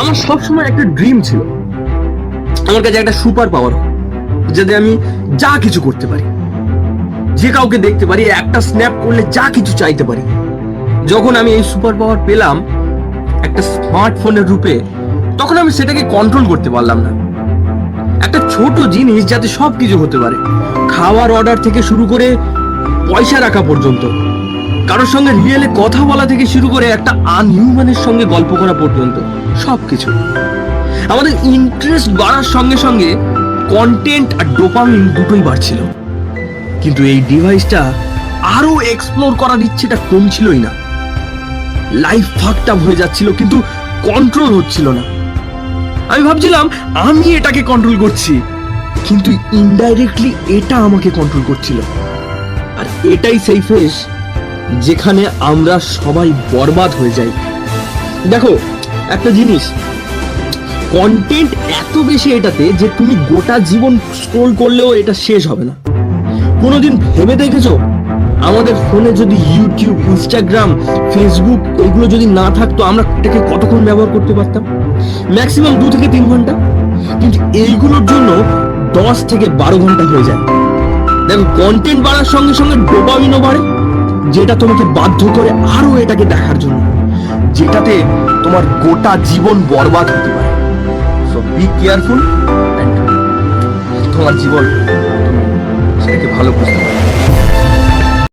আমার সবসময় একটা ড্রিম ছিল। আমার কাছে একটা সুপার পাওয়ার যাতে আমি যা কিছু করতে পারি। যে কাউকে দেখতে পারি, একটা স্ন্যাপ করলে যা কিছু চাইতে পারি। যখন আমি এই সুপার পাওয়ার পেলাম একটা স্মার্টফোনের রূপে, তখন আমি সেটাকে কন্ট্রোল করতে পারলাম না। একটা ছোট জিনিস যাতে সব কিছু হতে পারে। খাওয়ার অর্ডার থেকে শুরু করে পয়সা রাখা পর্যন্ত। কারোর সঙ্গে রিয়েলে কথা বলা থেকে শুরু করে একটা আনহিউম্যানের সঙ্গে গল্প করা পর্যন্ত সবকিছু। আমাদের ইন্টারেস্ট বাড়ার সঙ্গে সঙ্গে কন্টেন্ট আর ডোপামিন দুটোই বাড়ছিল। কিন্তু এই ডিভাইসটা আরও এক্সপ্লোর করার ইচ্ছেটা কমছিলই না। লাইফ ফাঁকটা হয়ে যাচ্ছিল, কিন্তু কন্ট্রোল হচ্ছিল না। আমি ভাবছিলাম, আমি এটাকে কন্ট্রোল করছি, কিন্তু ইনডাইরেক্টলি এটা আমাকে কন্ট্রোল করছিল। আর এটাই সেই ফেস যেখানে আমরা সবাই বরবাদ হয়ে যাই। দেখো, একটা জিনিস কন্টেন্ট এত বেশি এটাতে যে তুমি গোটা জীবন স্ক্রোল করলেও এটা শেষ হবে না। কোনোদিন ভেবে দেখেছ? আমাদের ফোনে যদি ইউটিউব ইনস্টাগ্রাম ফেসবুক এগুলো যদি না থাকতো, আমরা এটাকে কতক্ষণ ব্যবহার করতে পারতাম? ম্যাক্সিমাম দু থেকে তিন ঘণ্টা। কিন্তু এইগুলোর জন্য দশ থেকে বারো ঘণ্টা হয়ে যায়। দেখো কন্টেন্ট বাড়ার সঙ্গে সঙ্গে ডোপামিনও বাড়ে। যেটা তোমাকে বাধ্য করে আরও এটাকে দেখার জন্য, যেটাতে তোমার গোটা জীবন বরবাদ হতে পারে। সো বি কেয়ারফুল তোমার জীবন সেটাকে ভালো বুঝতে পারো